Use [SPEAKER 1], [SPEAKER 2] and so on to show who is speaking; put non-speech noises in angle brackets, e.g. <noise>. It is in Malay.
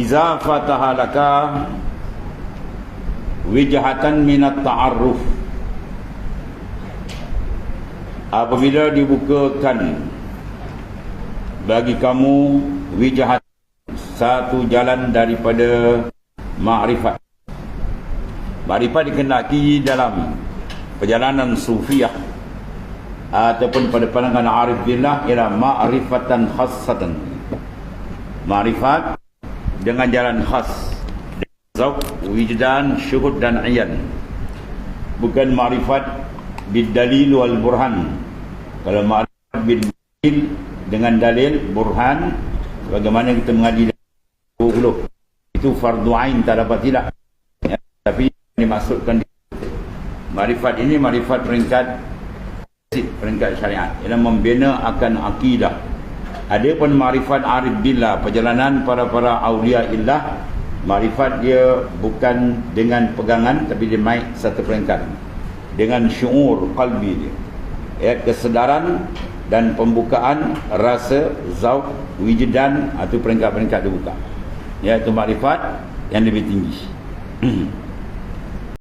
[SPEAKER 1] iza fataha laka wijhatan minat ta'arruf. Apabila dibukakan bagi kamu wijhat satu jalan daripada ma'rifat ma'rifat dikenaki dalam perjalanan sufiah ataupun pada pandangan arif billah ialah ma'rifatan khassatan. Ma'rifat dengan jalan khas zauq wijdan syuhud dan ayan. Bukan ma'rifat bidalil wal burhan. Kalau ma'rifat bidalil dengan dalil burhan bagaimana kita mengaji 20 itu fardu ain tak dapat tidak ya, tapi dimaksudkan Marifat ini marifat peringkat peringkat syariat. Ialah membina akan akidah ada pun marifat arif billah perjalanan para-para awliya illah. Marifat dia bukan dengan pegangan tapi dia naik satu peringkat. Dengan syuur qalbi dia. Ya, kesedaran dan pembukaan rasa zauq wijdan atau peringkat-peringkat dibuka iaitu makrifat yang lebih tinggi <clears throat>